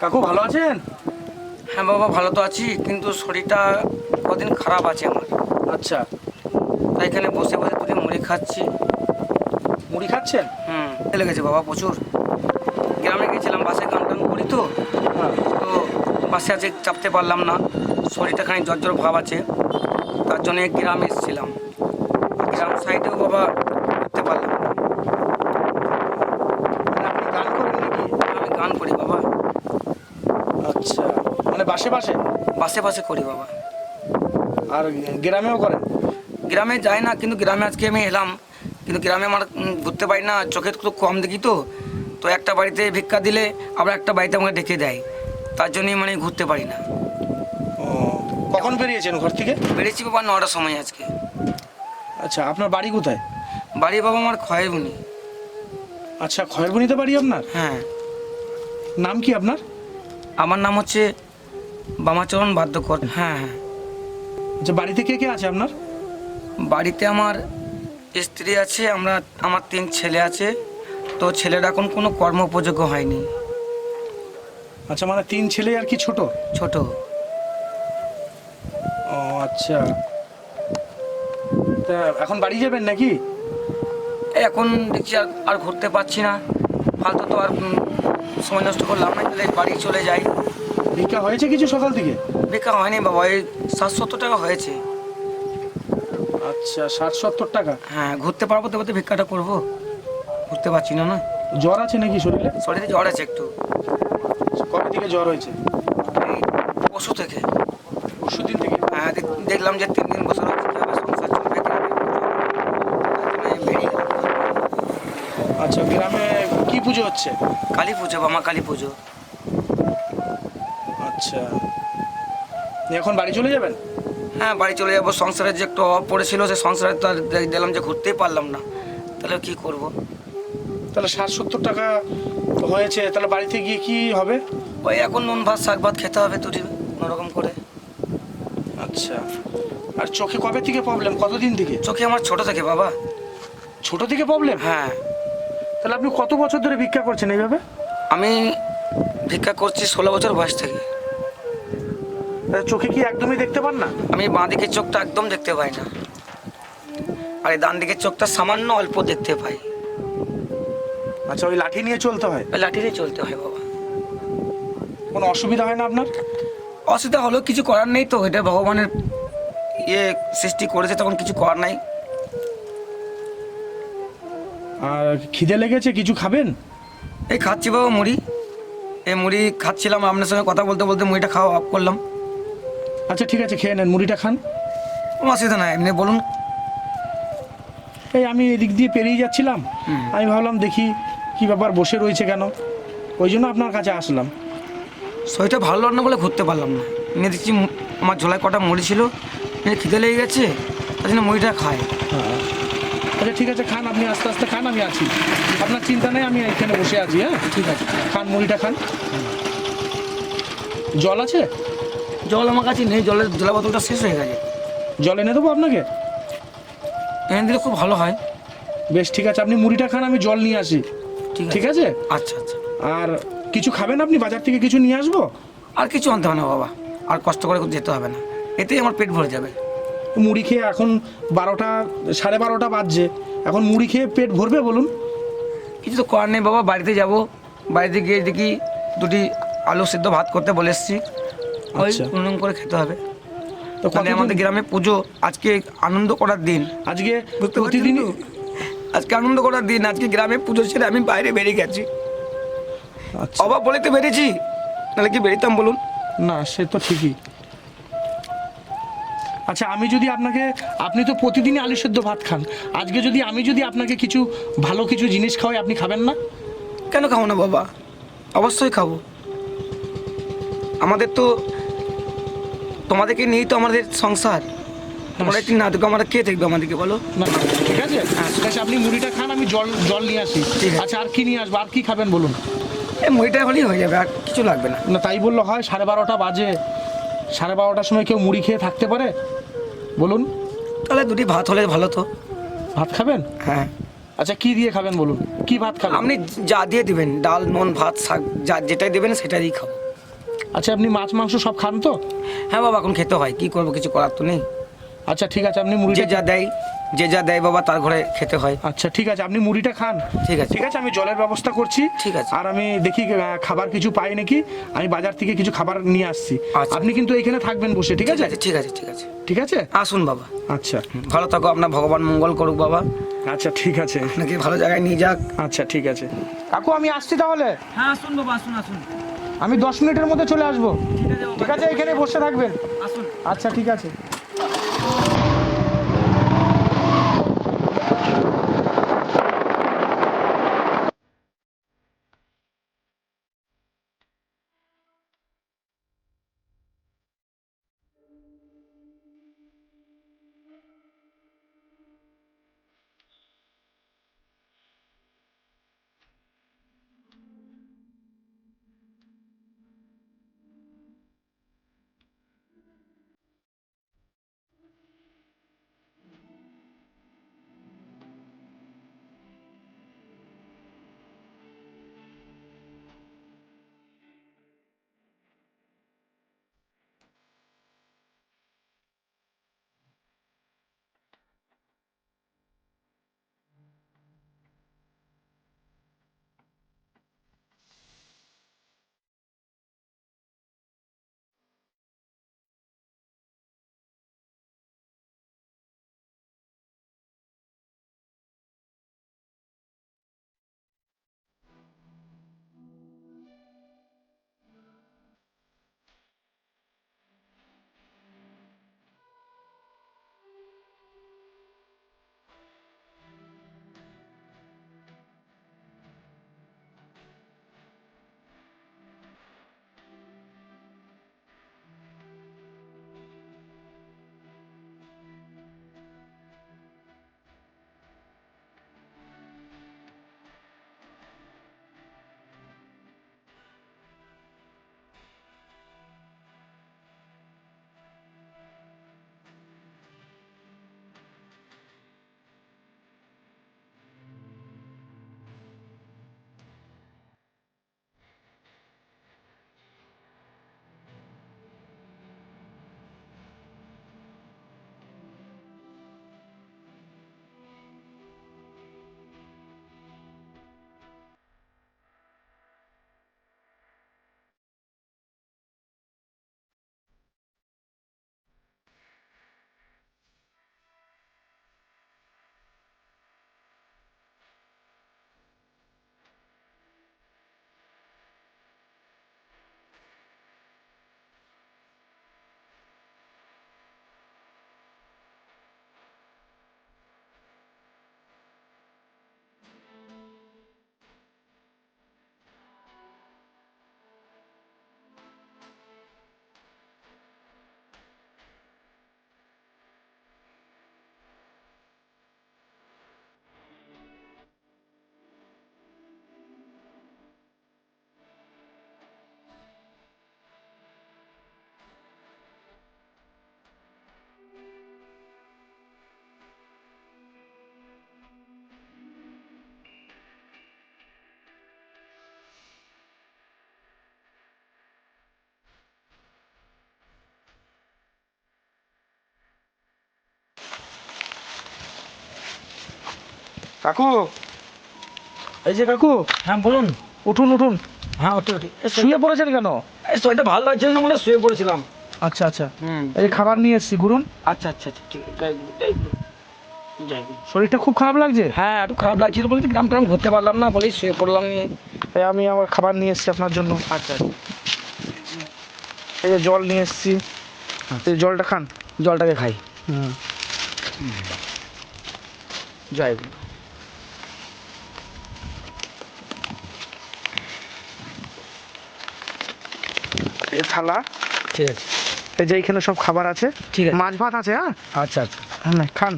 কাকু ভালো আছেন? হ্যাঁ বাবা ভালো তো আছি কিন্তু শরীরটা কদিন খারাপ আছে আমার। আচ্ছা। তাই এখানে বসে বসে দুটি মুড়ি খাচ্ছি। মুড়ি খাচ্ছেন? হুম। লেগেছে বাবা প্রচুর। গ্রামে গেছিলাম বাসে গান টান করি তো। হ্যাঁ। তো বাসে আছে চাপতে পারলাম না শরীরটা খানি জ্বর জ্বর ভাব আছে। তার জন্য গ্রামে এসেছিলাম। গ্রাম সাইডেও বাবা করতে পারলাম না। মানে আপনি গান করেন নাকি আমি গান করি বাবা আচ্ছা মানে বাসে বাসে বাসে বাসে করি বাবা। আর গ্রামেও করেন? গ্রামে যাই না কিন্তু গ্রামে আজকে আমি এলাম। কিন্তু গ্রামে আমার ঘুরতে পারি না চোখে তো কম দেখি তো। তো একটা বাড়িতে ভিক্ষা দিলে আবার একটা বাড়িতে আমাকে ডেকে দেয়। তার জন্যই মানে ঘুরতে পারি না। কখন বেরিয়েছেন ঘর থেকে? বেরিয়েছি বাবা নটার সময় আজকে। আচ্ছা আপনার বাড়ি কোথায়? বাড়ি বাবা আমার ক্ষয়গুনি আচ্ছা খয়েরবনিতে বাড়ি আপনার? হ্যাঁ। নাম কি আপনার? আমার নাম হচ্ছে বামাচরণ বাদ্যকর হ্যাঁ হ্যাঁ। আচ্ছা বাড়িতে কে কে আছে আপনার? বাড়িতে আমার স্ত্রী আছে আমরা আমার তিন ছেলে আছে। তো ছেলেরা এখন কোনো কর্মোপযোগ্য হয়নি। আচ্ছা মানে তিন ছেলে আর কি ছোট? ছোট। ও আচ্ছা। তা এখন বাড়ি যাবেন নাকি? এখন দেখছি আর আর ঘুরতে পারছি না। ফালতু তো আর উম, সময় নষ্ট করলাম না তাহলে বাড়ি চলে যাই। ভিক্ষা হয়েছে কিছু সকাল থেকে? বেকার হয়নি বাবা এই সাত সত্তর টাকা হয়েছে। আচ্ছা ষাট সত্তর টাকা? হ্যাঁ ঘুরতে পারব তবে তো ভিক্ষাটা করব। ঘুরতে পারছি না না। জ্বর আছে নাকি শরীরে? শরীরে জ্বর আছে একটু। কবে থেকে জ্বর হয়েছে? এই পশু থেকে। পরশু দিন থেকে? হ্যাঁ দেখ- দেখলাম যে তিন দিন বছর হচ্ছে সংসার চলবে। আচ্ছা গ্রামে কি পুজো হচ্ছে? কালী পুজো বামা কালী পুজো। আচ্ছা। এখন বাড়ি চলে যাবেন? হ্যাঁ বাড়ি চলে যাব। সংসারের যে একটু অভাব পড়েছিল সে সংসারে তো আর দে- দেখলাম যে ঘুরতেই পারলাম না। তাহলে কি করব? তাহলে ষাট সত্তর টাকা হয়েছে তাহলে বাড়িতে গিয়ে কি হবে? ওই এখন নুন ভাত শাক ভাত খেতে হবে দুটি কোনোরকম করে। আচ্ছা। আর চোখে কবে থেকে প্রবলেম কতদিন থেকে? চোখে আমার ছোট থেকে বাবা। ছোট থেকে প্রবলেম হ্যাঁ। তাহলে আপনি কত বছর ধরে ভিক্ষা করছেন এইভাবে? আমি ভিক্ষা করছি ষোলো বছর বয়স থেকে। চোখে কি একদমই দেখতে পান না? আমি বাঁ দিকের চোখটা একদম দেখতে পাই না। আর এই ডান দিকের চোখটা সামান্য অল্প দেখতে পাই। আচ্ছা ওই লাঠি নিয়ে চলতে হয়? ওই লাঠি নিয়ে চলতে হয় বাবা। কোনো অসুবিধা হয় না আপনার? অসুবিধা হলো কিছু করার নেই তো এটা ভগবানের ইয়ে সৃষ্টি করেছে তখন কিছু করার নাই। আর খিদে লেগেছে কিছু খাবেন? এই খাচ্ছি বাবা মুড়ি। এই মুড়ি খাচ্ছিলাম আপনার সঙ্গে কথা বলতে বলতে মুড়িটা খাওয়া অফ করলাম। আচ্ছা ঠিক আছে খেয়ে নেন মুড়িটা খান। কোনো অসুবিধা নাই এমনি বলুন। এই আমি এদিক দিয়ে পেরিয়ে যাচ্ছিলাম। আমি ভাবলাম দেখি কি ব্যাপার বসে রয়েছে কেন? ওই জন্য আপনার কাছে আসলাম। শরীরটা ভালো লাগল না বলে ঘুরতে পারলাম না। এনে দেখছি আমার ঝোলায় কটা মুড়ি ছিল খিদে লেগে গেছে তার জন্য মুড়িটা খাই। হ্যাঁ। আচ্ছা ঠিক আছে খান আপনি আস্তে আস্তে খান আমি আছি। আপনার চিন্তা নেই আমি এখানে বসে আছি হ্যাঁ? ঠিক আছে। খান মুড়িটা খান। জল আছে? জল আমার কাছে নেই জলের জলের বোতলটা শেষ হয়ে গেছে। জল এনে দেবো আপনাকে? এনে দিলে খুব ভালো হয়। বেশ ঠিক আছে আপনি মুড়িটা খান আমি জল নিয়ে আসি। ঠিক আছে? আচ্ছা আচ্ছা। আর কিছু খাবেন আপনি? বাজার থেকে কিছু নিয়ে আসব? আর কিছু আনতে হবে না বাবা। আর কষ্ট করে যেতে হবে না। এতেই আমার পেট ভরে যাবে। মুড়ি খেয়ে এখন বারোটা সাড়ে বারোটা বাজছে। এখন মুড়ি খেয়ে পেট ভরবে বলুন? কিছু তো করার নেই বাবা। বাড়িতে যাব। বাড়িতে গিয়ে দেখি দুটি আলু সিদ্ধ ভাত করতে বলে এসছি। ওই আচ্ছা। কোনোরকম করে খেতে হবে। তো মানে আমাদের গ্রামে পুজো আজকে আনন্দ করার দিন। আজকে প্রতিদিন আজকে আনন্দ করার দিন আজকে গ্রামে পুজো ছেড়ে আমি বাইরে বেরিয়ে গেছি। আচ্ছা। অভাব বলে তো বেরিয়েছি নাহলে কি বেরিতাম বলুন? না সে তো ঠিকই। আচ্ছা আমি যদি আপনাকে আপনি তো প্রতিদিনই আলু সেদ্ধ ভাত খান। আজকে যদি আমি যদি আপনাকে কিছু ভালো কিছু জিনিস খাওয়াই আপনি খাবেন না? কেন খাব না বাবা? অবশ্যই খাব। আমাদের তো তোমাদেরকে নিয়েই তো আমাদের সংসার। তোমরা একটু না দেখো আমরা কে দেখবে আমাদেরকে বলো? ঠিক আছে? ঠিক আছে আপনি মুড়িটা খান আমি জল জল নিয়ে আসি। আচ্ছা আর কি নিয়ে আসব? আর কি খাবেন বলুন? এই মুড়িটা হলেই হয়ে যাবে আর কিছু লাগবে না। না তাই বলল হয় সাড়ে বারোটা বাজে। সাড়ে বারোটার সময় কেউ মুড়ি খেয়ে থাকতে পারে? বলুন। তাহলে দুটি ভাত হলে ভালো তো। ভাত খাবেন? হ্যাঁ। আচ্ছা কি দিয়ে খাবেন বলুন? কি ভাত খাবেন? আপনি যা দিয়ে দিবেন ডাল নুন ভাত শাক যা যেটাই দেবেন সেটাই খাব। আচ্ছা আপনি মাছ মাংস সব খান তো? হ্যাঁ বাবা এখন খেতে হয়। কি করব কিছু করার তো নেই। আচ্ছা ঠিক আছে আপনি যে মুড়িটা যা দেয় যে যা দেয় বাবা তার ঘরে খেতে হয়। আচ্ছা ঠিক আছে আপনি মুড়িটা খান। ঠিক আছে। ঠিক আছে আমি জলের ব্যবস্থা করছি। ঠিক আছে। আর আমি দেখি আহ, খাবার কিছু পাই নাকি? আমি বাজার থেকে কিছু খাবার নিয়ে আসছি। আচ্ছা। আপনি কিন্তু এখানে থাকবেন বসে ঠিক ঠিক আছে? আছে ঠিক আছে ঠিক আছে। ঠিক আছে? আসুন বাবা। আচ্ছা। ভালো থাকো আপনার ভগবান মঙ্গল করুক বাবা। আচ্ছা ঠিক আছে। নাকি ভালো জায়গায় নিয়ে যাক। আচ্ছা ঠিক আছে। কাকু আমি আসছি তাহলে। হ্যাঁ আসুন বাবা আসুন আসুন। আমি দশ মিনিটের মধ্যে চলে আসব। ঠিক আছে এখানে বসে থাকবেন। আচ্ছা ঠিক আছে। কাকু? এই যে কাকু হ্যাঁ বলুন। উঠুন উঠুন। হ্যাঁ ওটি ওটি শুয়ে পড়েছেন কেন? এই শরীরটা ভালো লাগছিল না বলে শুয়ে পড়েছিলাম। আচ্ছা আচ্ছা। হুম। এই যে খাবার নিয়ে এসেছি ঘুরুন আচ্ছা আচ্ছা আচ্ছা ঠিক শরীরটা খুব খারাপ লাগছে? হ্যাঁ একটু খারাপ লাগছিল বলে গ্রাম ট্রাম ঘুরতে পারলাম না বলেই শুয়ে পড়লাম নিয়ে। তাই আমি আমার খাবার নিয়ে এসেছি আপনার জন্য। আচ্ছা এই যে জল নিয়ে এসেছি। এই জলটা খান। জলটাকে খাই। হুম। জয় থালা। ঠিক আছে। এই যে এখানে সব খাবার আছে। ঠিক আছে। মাছ ভাত আছে হ্যাঁ? আচ্ছা আচ্ছা। হ্যাঁ খান।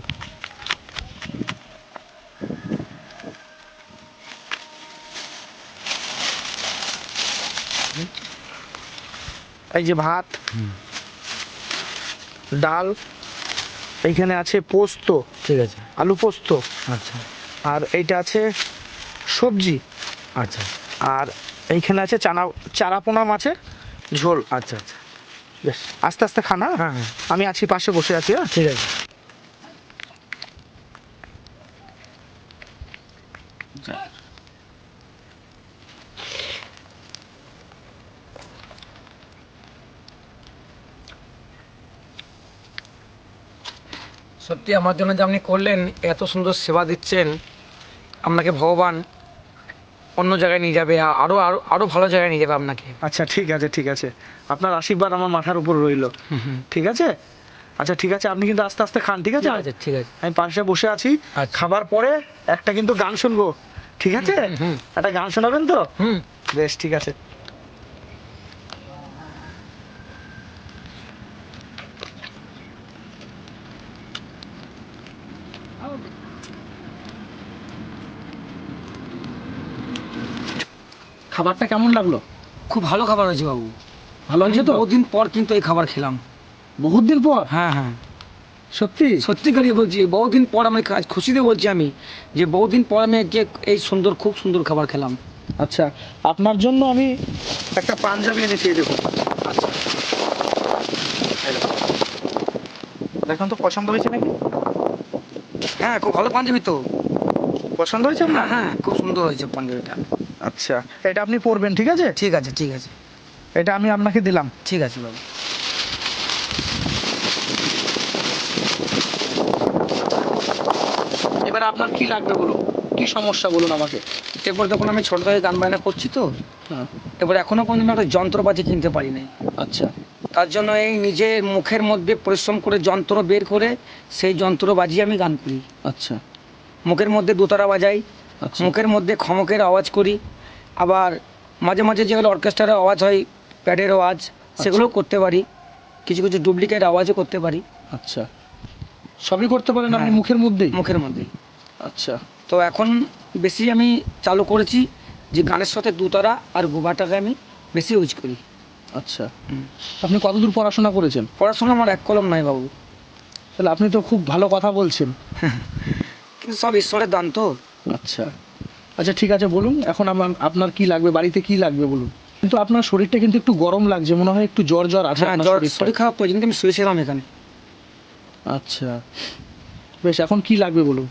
এই যে ভাত ডাল এইখানে আছে পোস্ত। ঠিক আছে। আলু পোস্ত। আচ্ছা। আর এইটা আছে সবজি। আচ্ছা। আর এইখানে আছে চানা চারাপোনা মাছের। ঝোল। আচ্ছা আচ্ছা। বেশ। আস্তে আস্তে খানা হ্যাঁ? হ্যাঁ আমি আছি পাশে বসে আছি হ্যাঁ? ঠিক আছে। সত্যি আমার জন্য যে আপনি করলেন এত সুন্দর সেবা দিচ্ছেন আপনাকে ভগবান অন্য জায়গায় নিয়ে যাবে আরও আরও আরও আরও ভালো জায়গায় নিয়ে যাবে আপনাকে। আচ্ছা ঠিক আছে ঠিক আছে। আপনার আশীর্বাদ আমার মাথার উপর রইল। ঠিক আছে? আচ্ছা ঠিক আছে আপনি কিন্তু আস্তে আস্তে খান ঠিক আছে? ঠিক আছে ঠিক আছে। আমি পাশে বসে আছি। আচ্ছা। খাবার পরে একটা কিন্তু গান শুনব। ঠিক আছে? একটা গান শোনাবেন তো? হুম। বেশ ঠিক আছে। খাবারটা কেমন লাগল? খুব ভালো খাবার হয়েছে বাবু। ভালো হয়েছে তো? বহুদিন পর কিন্তু এই খাবার খেলাম। বহুত দিন পর? হ্যাঁ হ্যাঁ। সত্যি? সত্যিকারই বলছি বহুদিন পর আমি খা- খুশিতে বলছি আমি যে বহুদিন পর আমি যে এই সুন্দর খুব সুন্দর খাবার খেলাম। আচ্ছা আপনার জন্য আমি একটা পাঞ্জাবি এনেছি দেখুন আচ্ছা দেখুন। দেখুন তো পছন্দ হয়েছে নাকি? হ্যাঁ খুব ভালো পাঞ্জাবি তো। পছন্দ হয়েছে আপনার? হ্যাঁ হ্যাঁ খুব সুন্দর হয়েছে পাঞ্জাবিটা। আচ্ছা। এটা আপনি পরবেন ঠিক আছে? ঠিক আছে ঠিক আছে। এটা আমি আপনাকে দিলাম। ঠিক আছে বাবু। এবার আপনার কি লাগবে বলুন? কি সমস্যা বলুন আমাকে? এরপর যখন আমি ছোট থেকে গান বায়না করছি তো হ্যাঁ। এবার এখনও পর্যন্ত একটা যন্ত্রপাতি কিনতে পারি নাই। আচ্ছা। তার জন্য এই নিজের মুখের মধ্যে পরিশ্রম করে যন্ত্র বের করে সেই যন্ত্র বাজিয়ে আমি গান করি। আচ্ছা। মুখের মধ্যে দোতারা বাজাই আচ্ছা। মুখের মধ্যে খমকের আওয়াজ করি আবার মাঝে মাঝে যেগুলো অর্কেস্ট্রার আওয়াজ হয় প্যাডের আওয়াজ সেগুলোও করতে পারি। কিছু কিছু ডুপ্লিকেট আওয়াজও করতে পারি। আচ্ছা। সবই করতে পারেন আপনি হ্যাঁ। মুখের মধ্যেই? মুখের মধ্যে আচ্ছা। তো এখন বেশি আমি চালু করেছি যে গানের সাথে দুতারা আর গোবাটাকে আমি বেশি ইউজ করি। আচ্ছা। আপনি কতদূর পড়াশোনা করেছেন? পড়াশোনা আমার এক কলম নাই বাবু। তাহলে আপনি তো খুব ভালো কথা বলছেন। কিন্তু সব ঈশ্বরের দান তো। আচ্ছা। আচ্ছা ঠিক আছে বলুন এখন আমার আপনার কি লাগবে বাড়িতে কি লাগবে বলুন। কিন্তু আপনার শরীরটা কিন্তু একটু গরম লাগছে মনে হয় একটু জ্বর জ্বর আছে হ্যাঁ জ্বর। শরীর খারাপ তো ওই জন্য আমি শুয়েছিলাম এখানে। আচ্ছা। বেশ এখন কি লাগবে বলুন?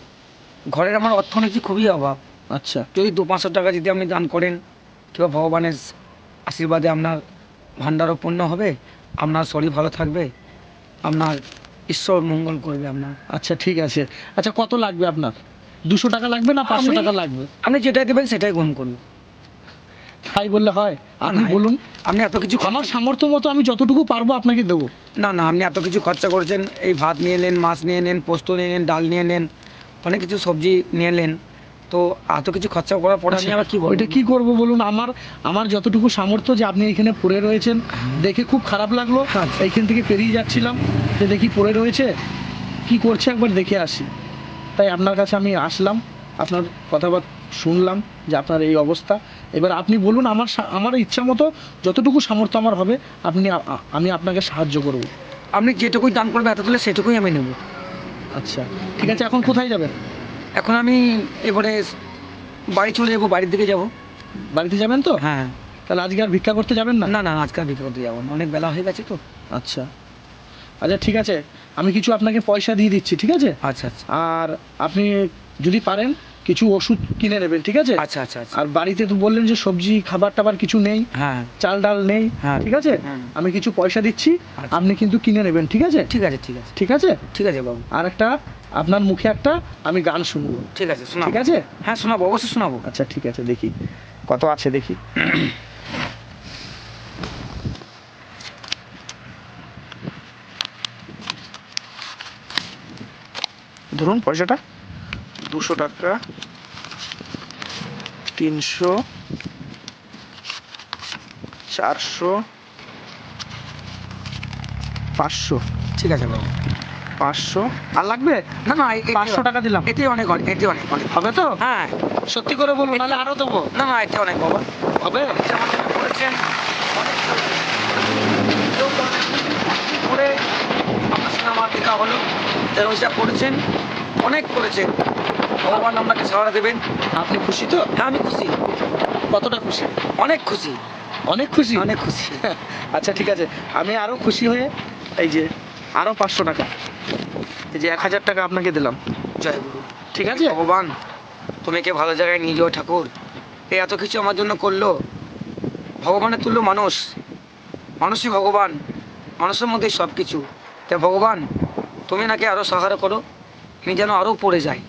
ঘরের আমার অর্থনীতি খুবই অভাব। আচ্ছা। যদি দু পাঁচশো টাকা যদি আপনি দান করেন কিংবা ভগবানের আশীর্বাদে আপনার ভাণ্ডারও পূর্ণ হবে আপনার শরীর ভালো থাকবে আপনার ঈশ্বর মঙ্গল করবে আপনার। আচ্ছা ঠিক আছে। আচ্ছা কত লাগবে আপনার? দুশো টাকা লাগবে না পাঁচশো টাকা লাগবে? আপনি যেটাই দেবেন সেটাই গ্রহণ করুন। তাই বললে হয়? আপনি বলুন। আপনি এত কিছু আমার সামর্থ্য মতো আমি যতটুকু পারব আপনাকে দেবো। না না আপনি এত কিছু খরচা করেছেন এই ভাত নিয়ে নেন মাছ নিয়ে নেন পোস্ত নিয়ে নেন ডাল নিয়ে নেন অনেক কিছু সবজি নিয়ে নেন তো এত কিছু খরচা করার পরে আমি আবার কি বলব এটা কি করব বলুন? আমার আমার যতটুকু সামর্থ্য যে আপনি এখানে পড়ে রয়েছেন দেখে খুব খারাপ লাগল। আচ্ছা। এইখান থেকে পেরিয়ে যাচ্ছিলাম যে দেখি পড়ে রয়েছে। কি করছে একবার দেখে আসি। তাই আপনার কাছে আমি আসলাম আপনার কথাবার্তা শুনলাম যে আপনার এই অবস্থা। এবার আপনি বলুন আমার আমার ইচ্ছা মতো যতটুকু সামর্থ্য আমার হবে আপনি আমি আপনাকে সাহায্য করব। আপনি যেটুকুই দান করবেন এত তুলে সেটুকুই আমি নেব। আচ্ছা ঠিক আছে এখন কোথায় যাবেন? এখন আমি এবারে বাড়ি চলে যাব বাড়ির দিকে যাব। বাড়িতে যাবেন তো? হ্যাঁ। তাহলে আজকে আর ভিক্ষা করতে যাবেন না? না না আজকে আর ভিক্ষা করতে যাব না। অনেক বেলা হয়ে গেছে তো। আচ্ছা। আচ্ছা ঠিক আছে। আমি কিছু আপনাকে পয়সা দিয়ে দিচ্ছি ঠিক আছে? আচ্ছা আচ্ছা। আর আপনি যদি পারেন কিছু ওষুধ কিনে নেবেন ঠিক আছে? আচ্ছা আচ্ছা আচ্ছা। আর বাড়িতে তো বললেন যে সবজি খাবার টাবার কিছু নেই হ্যাঁ। চাল ডাল নেই হ্যাঁ। ঠিক আছে? আমি কিছু পয়সা দিচ্ছি আচ্ছা। আপনি কিন্তু কিনে নেবেন ঠিক আছে? ঠিক আছে ঠিক আছে। ঠিক আছে? ঠিক আছে বাবু। আর একটা আপনার মুখে একটা আমি গান শুনব। ঠিক আছে শোনাবো। ঠিক আছে? হ্যাঁ শোনাবো অবশ্যই শোনাবো। আচ্ছা ঠিক আছে দেখি। কত আছে দেখি। ধরুন পয়সাটা দুশো টাকা তিনশো চারশো পাঁচশো। ঠিক আছে বাবু পাঁচশো। আর লাগবে? না না পাঁচশো টাকা দিলাম। এতে অনেক অনেক এতে অনেক অনেক। হবে তো? হ্যাঁ। সত্যি করে বলুন নাহলে আরও দেবো। না না এতে অনেক বাবা হবে? করেছেন। করে আপনার সঙ্গে আমার দেখা হলো। এবং যা করেছেন অনেক করেছেন ভগবান আপনাকে সাহারা দেবেন। আপনি খুশি তো? হ্যাঁ আমি খুশি। কতটা খুশি? অনেক খুশি। অনেক খুশি? অনেক খুশি। আচ্ছা ঠিক আছে। আমি আরও খুশি হয়ে এই যে আরও পাঁচশো টাকা। এই যে এক হাজার টাকা আপনাকে দিলাম। জয় গুরু। ঠিক আছে? ভগবান তুমি কে ভালো জায়গায় নিয়ে যাও ঠাকুর। এই এত কিছু আমার জন্য করল। ভগবানের তুল্য মানুষ। মানুষই ভগবান। মানুষের মধ্যেই সব কিছু তাই ভগবান তুমি নাকি আরও সাহায্য করো তিনি যেন আরও পড়ে যায়।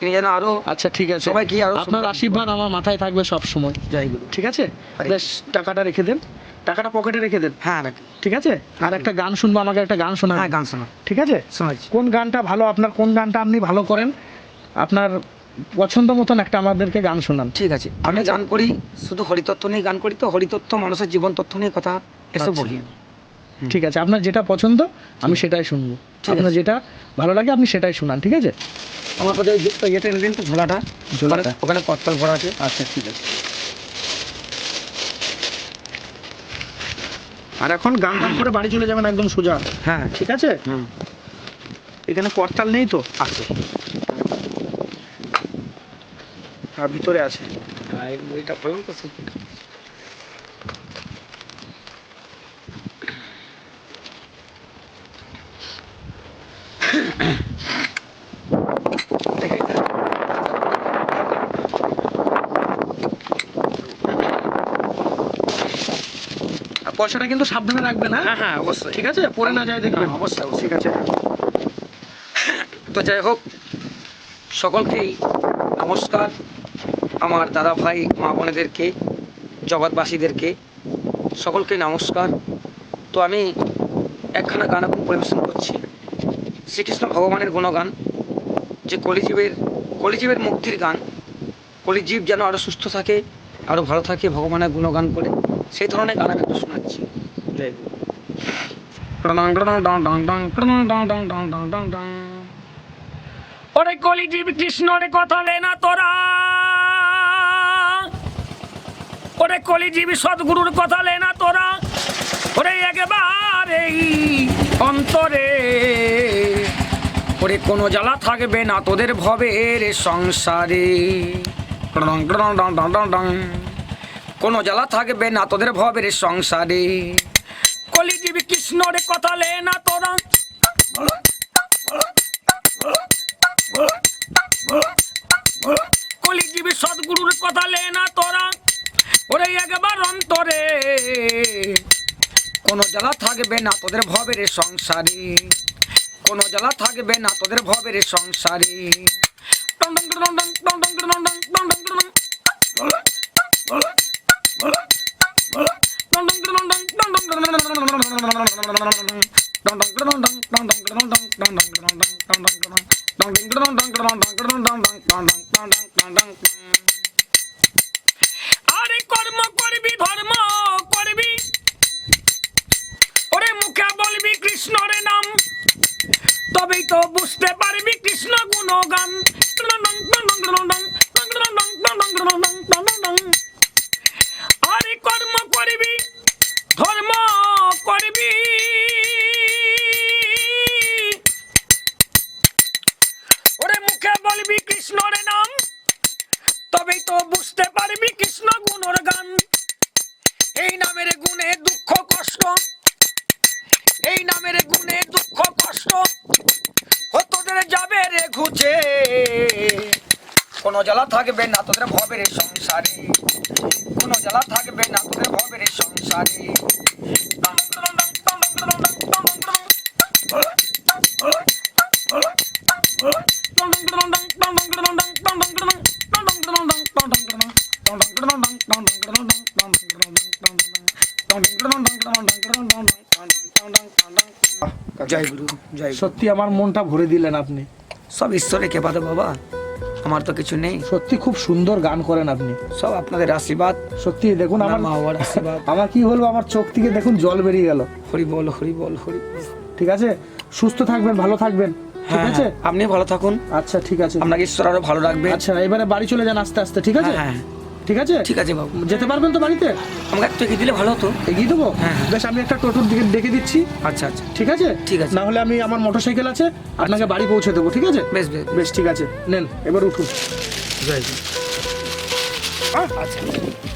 তিনি যেন আরও আচ্ছা ঠিক আছে। সবাই কি আরও আপনার আশীর্বাদ আমার মাথায় থাকবে সব সময়। গুরু ঠিক আছে? আরে। বেশ টাকাটা রেখে দেন। টাকাটা পকেটে রেখে দেন। হ্যাঁ ঠিক আছে? আর একটা গান শুনব আমাকে একটা গান শোনা হ্যাঁ গান শোনো। ঠিক আছে? কোন গানটা ভালো আপনার কোন গানটা আপনি ভালো করেন আপনার পছন্দ মতন একটা আমাদেরকে গান শোনান। ঠিক আছে। আমি গান করি শুধু হরিতত্ত্ব নিয়ে গান করি তো হরিতত্ত্ব মানুষের জীবন তথ্য নিয়ে কথা এসব। বলি। ঠিক আছে আপনার যেটা পছন্দ আমি সেটাই শুনব। আপনার যেটা ভালো লাগে আপনি সেটাই শোনান ঠিক আছে? আমার কথা ইয়েটা এনে দিন তো ঝোলাটা। ঝোলাটা? ওখানে- কত্তল ভরা আছে। আচ্ছা ঠিক আছে। আর এখন গান গান করে বাড়ি চলে যাবেন একদম সোজা। হ্যাঁ। ঠিক আছে? হুম। এখানে করতাল নেই তো? আছে। আর ভিতরে আছে। আর পড়ুন তো শুধু। আর পয়সাটা কিন্তু সাবধানে রাখবে না হ্যাঁ হ্যাঁ অবশ্যই। ঠিক আছে? পরে না যায় দেখবেন। হ্যাঁ, অবশ্যই। ঠিক আছে। তো যাই হোক সকলকেই নমস্কার। আমার দাদা ভাই মা বোনেদেরকে জগৎবাসীদেরকে সকলকে নমস্কার। তো আমি একখানা গান এখন পরিবেশন শ্রীকৃষ্ণ ভগবানের গুণগান যে কলিজীবের কলিজীবের মুক্তির গান কলিজীব যেন আরও সুস্থ থাকে আরও ভালো থাকে ভগবানের গুণগান করে সেই ধরনের গান আমি একটু শোনাচ্ছি জয় ওরে কলিজীব কৃষ্ণর কথা লে না তোরা ওরে কলিজীব সদ্গুরুর কথা লে না তোরা ওরে একেবারে অন্তরে ওরে কোনো জ্বালা থাকবে না, তোদের সংসারে। ডং ডং ডং। কোনো জ্বালা থাকবে না, তোদের ভবের সংসারে। কলিজীব কৃষ্ণর কথা লে না তোরা। কলিজীবী সদ্গুরুর কথা লে না তোরা। ওরে একবার অন্তরে। কোনো জ্বালা থাকবে না, তোদের ভবের সংসারে। কোনো জ্বালা থাকবে না তোদের ভবের সংসারে। আরে কর্ম করবি ধর্ম বুঝতে পারবি কৃষ্ণ গুণগান। কোনো জ্বালা থাকবে না তোদের ভবের সংসারে। কোনো জ্বালা থাকবে না তোদের ভবের সংসারে। জয় গুরু জয় সত্যি আমার মনটা ভরে দিলেন আপনি। সব ঈশ্বরের কেপাতে বাবা। আমার তো কিছু নেই। সত্যি খুব সুন্দর গান করেন আপনি। সব আপনাদের আশীর্বাদ। সত্যি দেখুন আমার মা বাবার আশীর্বাদ। আমার কি হলো? আমার চোখ থেকে দেখুন জল বেরিয়ে গেল। হরি বল হরি বল হরি বল। ঠিক আছে? সুস্থ থাকবেন ভালো থাকবেন। ঠিক হ্যাঁ, আছে? হ্যাঁ, আপনি ভালো থাকুন। আচ্ছা ঠিক আছে। আপনাকে ঈশ্বর আরও ভালো রাখবে। আচ্ছা এবারে বাড়ি চলে যান আস্তে আস্তে ঠিক আছে? হ্যাঁ, হ্যাঁ। ঠিক আছে? ঠিক আছে বাবু। যেতে পারবেন তো বাড়িতে? আমাকে একটু এগিয়ে দিলে ভালো হতো। এগিয়ে দেবো? হ্যাঁ, হ্যাঁ। বেশ আমি একটা টোটোর দিকে ডেকে দিচ্ছি। আচ্ছা আচ্ছা। ঠিক আছে? ঠিক আছে। নাহলে আমি আমার মোটর সাইকেল আছে আপনাকে বাড়ি পৌঁছে দেবো ঠিক আছে? বেশ বেশ। বেশ ঠিক আছে। নেন এবার উঠুন। জয়। আচ্ছা।